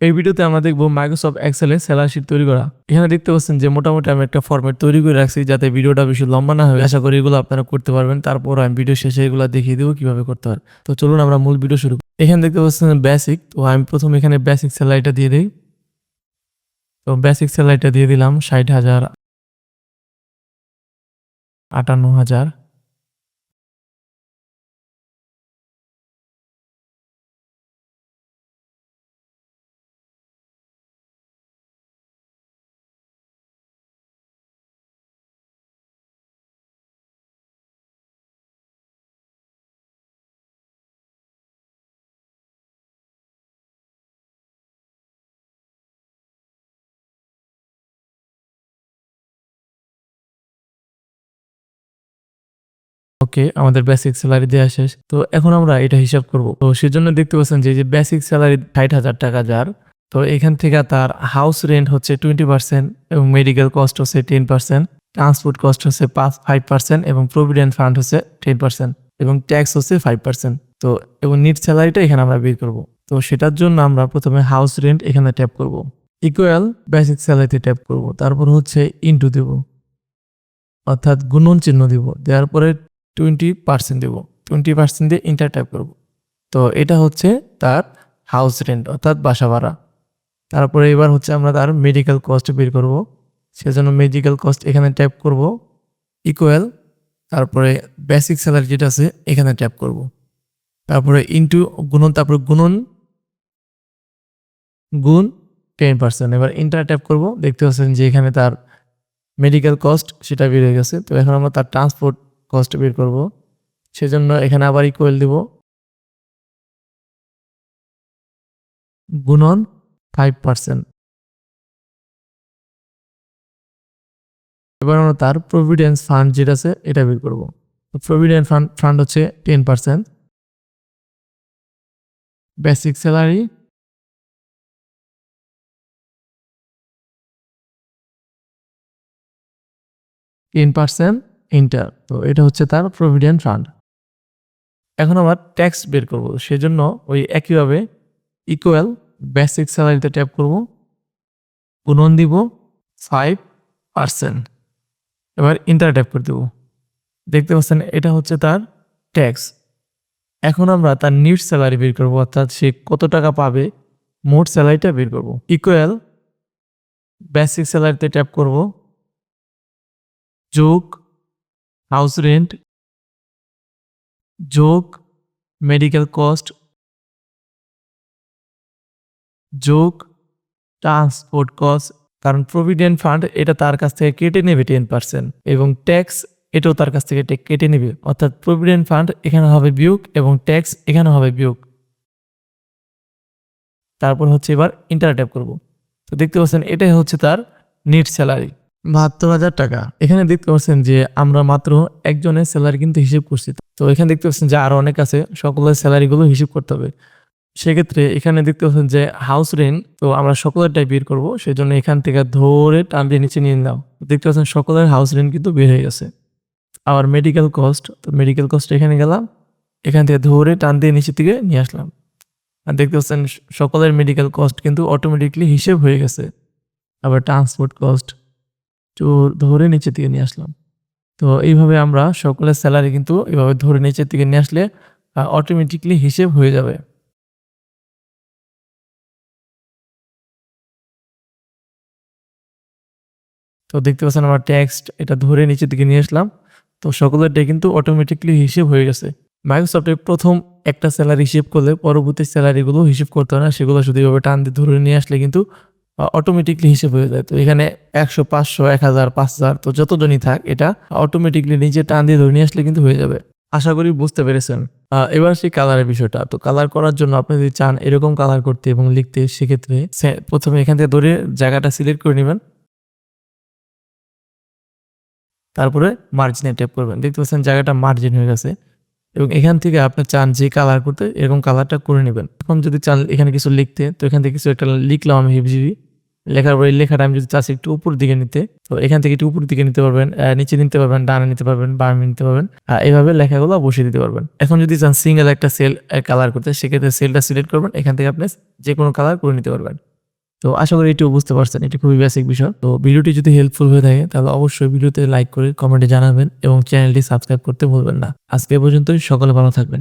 এই ভিডিওতে আমরা দেখব মাইক্রোসফট এক্সেলে সেলার শিট তৈরি করা। এখানে দেখতে পাচ্ছেন যে মোটামুটি আমি একটা ফরম্যাট তৈরি করে রাখছি যাতে ভিডিওটা বেশি লম্বা না হয়। আশা করি এগুলো আপনারা করতে পারবেন। তারপর আমি ভিডিও শেষে এগুলো দেখিয়ে দেবো কীভাবে করতে হয়। তো চলুন আমরা মূল ভিডিও শুরু। এখানে দেখতে পাচ্ছেন বেসিক তো আমি প্রথম এখানে বেসিক স্যালারিটা দিয়ে দিই। তো বেসিক স্যালারিটা দিয়ে দিলাম ষাট হাজার আটান্ন হাজার। ওকে আমাদের বেসিক স্যালারি দেওয়া শেষ। তো এখন আমরা এটা হিসাব করব। তো সেজন্য দেখতে পাচ্ছেন যে যে বেসিক স্যালারি ষাট হাজার টাকা যার, তো এখান থেকে তার হাউস রেন্ট হচ্ছে টোয়েন্টি পার্সেন্ট এবং মেডিকেল কস্ট হচ্ছে টেন পার্সেন্ট ট্রান্সপোর্ট কস্ট হচ্ছে পাঁচ ফাইভ পার্সেন্ট এবং প্রভিডেন্ট ফান্ড হচ্ছে টেন পার্সেন্ট এবং ট্যাক্স হচ্ছে ফাইভ পার্সেন্ট তো এবং নিট স্যালারিটা এখানে আমরা বের করব। তো সেটার জন্য আমরা প্রথমে হাউস রেন্ট এখানে ট্যাপ করব। ইকুয়াল বেসিক স্যালারিতে ট্যাপ করব। তারপর হচ্ছে ইন্টু দেব। অর্থাৎ গুণন চিহ্ন দিব। দেওয়ার পরে টোয়েন্টি পার্সেন্ট দেবো। টোয়েন্টি পার্সেন্ট দিয়ে ইন্টার টাইপ করব। তো এটা হচ্ছে তার হাউস রেন্ট অর্থাৎ বাসা ভাড়া। তারপরে এবার হচ্ছে আমরা তার মেডিকেল কস্ট বের করব। সেজন্য মেডিকেল কস্ট এখানে ট্যাপ করব ইকুয়াল তারপরে বেসিক স্যালারি যেটা আছে এখানে ট্যাপ করব। তারপরে ইন্টু গুণন, তারপরে গুণন, গুণ টেন পার্সেন্ট এবার ইন্টার ট্যাপ করব, দেখতে পাচ্ছেন যে এখানে তার মেডিকেল কস্ট সেটা বেড়ে গেছে। তো এখন আমরা তার ট্রান্সপোর্ট কস্ট বের করব। সেজন্য এখানে আবার ইকুয়াল দিব। গুণন ফাইভ পার্সেন্ট এবার আমরা তার প্রভিডেন্স ফান্ড যেটা আছে, এটা বের করব। প্রভিডেন্ট ফান্ড ফান্ড হচ্ছে ten percent basic salary ten percent enter তো এটা হচ্ছে তার প্রভিডেন্ট ফান্ড এখন আমরা ট্যাক্স বের করব। সেজন্য ওই একইভাবে ইকুয়াল বেসিক স্যালারিতে ট্যাপ করব। গুণন দিব ফাইভ পার্সেন্ট এবার ইন্টার ট্যাপ করে দেব। দেখতে পাচ্ছেন, এটা হচ্ছে তার ট্যাক্স এখন আমরা তার নিট স্যালারি বের করব, অর্থাৎ সে কত টাকা পাবে, মোট স্যালারিটা বের করব। ইকুয়াল বেসিক স্যালারিতে ট্যাপ করব। যোগ হাউস রেন্ট, যোগ, মেডিকেল কস্ট, যোগ, ট্রান্সপোর্ট কস্ট, কারণ প্রভিডেন্ট ফান্ড এটা তার কাছ থেকে কেটে নেবে টেন পার্সেন্ট এবং ট্যাক্স এটাও তার কাছ থেকে কেটে নেবে। অর্থাৎ প্রভিডেন্ট ফান্ড এখানে হবে বিয়োগ এবং ট্যাক্স এখানে হবে বিয়োগ। তারপর হচ্ছে এবার ইন্টার ট্যাপ করব। তো দেখতে পাচ্ছেন এটাই হচ্ছে তার নেট স্যালারি বাহাত্তর হাজার টাকা। এখানে দেখতে পাচ্ছেন যে আমরা মাত্র একজনের স্যালারি কিন্তু হিসেব করছি। তো এখানে দেখতে পাচ্ছেন যে আরও অনেক আছে, সকলের স্যালারিগুলো হিসেব করতে হবে। সেক্ষেত্রে এখানে দেখতে পাচ্ছেন যে হাউস রেন্ট তো আমরা সকলের সকলেরটাই বের করব সেই জন্য এখান থেকে ধরে টান দিয়ে নিচে নিয়ে নাও। দেখতে পাচ্ছেন সকলের হাউস রেন্ট কিন্তু বের হয়ে গেছে। আবার মেডিকেল কস্ট তো মেডিকেল কস্ট এখানে গেলাম, এখান থেকে ধরে টান দিয়ে নিচে থেকে নিয়ে আসলাম। আর দেখতে পাচ্ছেন সকলের মেডিকেল কস্ট কিন্তু অটোমেটিকলি হিসেব হয়ে গেছে। আবার ট্রান্সপোর্ট কস্ট তো ধরে নিচে থেকে নিয়ে আসলাম। তো এইভাবে আমরা সকলের স্যালারি কিন্তু এইভাবে ধরে নিচের থেকে নিয়ে আসলে অটোমেটিকলি হিসেব হয়ে যাবে। তো দেখতে পাচ্ছেন আমার টেক্সট এটা ধরে নিচের দিকে নিয়ে আসলাম। তো সকলেরটাই কিন্তু অটোমেটিকলি হিসেব হয়ে গেছে। মাইক্রোসফটে প্রথম একটা স্যালারি হিসেব করলে পরবর্তী স্যালারিগুলো হিসেব করতে হয় না, সেগুলো শুধু এভাবে টান দিয়ে ধরে নিয়ে আসলে কিন্তু অটোমেটিকলি হিসেব হয়ে যায়। তো এখানে একশো, পাঁচশো, এক হাজার, পাঁচ হাজার, তো যতজনই থাক, এটা অটোমেটিকলি নিজে টান দিয়ে ধরে নিয়ে আসলে কিন্তু হয়ে যাবে। আশা করি বুঝতে পেরেছেন। এবার সেই কালারের বিষয়টা। তো কালার করার জন্য আপনি যদি চান এরকম কালার করতে এবং লিখতে, সেক্ষেত্রে প্রথমে এখান থেকে ধরে জায়গাটা সিলেক্ট করে নেবেন। তারপরে মার্জিনে ট্যাপ করবেন। দেখতে পাচ্ছেন জায়গাটা মার্জিন হয়ে গেছে। এবং এখান থেকে আপনি চান যে কালার করতে, এরকম কালারটা করে নেবেন। এখন যদি চান এখানে কিছু লিখতে, তো এখান থেকে কিছু একটা লিখলাম আমি হিবজিবি। লেখার পরে লেখাটা আমি যদি চাচ্ছি একটু উপর দিকে নিতে তো এখান থেকে একটু উপর দিকে নিতে পারবেন নিচে নিতে পারবেন ডানে নিতে পারবেন বামে নিতে পারবেন আহ, এইভাবে লেখাগুলো বসিয়ে দিতে পারবেন। এখন যদি চান সিঙ্গেল একটা সেল কালার করতে সেক্ষেত্রে সেলটা সিলেক্ট করবেন এখান থেকে আপনি যে কোনো কালার করে নিতে পারবেন। তো আশা করি এটিও বুঝতে পারছেন এটি খুবই বেসিক বিষয়। তো ভিডিওটি যদি হেল্পফুল হয়ে থাকে তাহলে অবশ্যই ভিডিওতে লাইক করে কমেন্টে জানাবেন এবং চ্যানেলটি সাবস্ক্রাইব করতে ভুলবেন না। আজকে পর্যন্তই সকলে ভালো থাকবেন।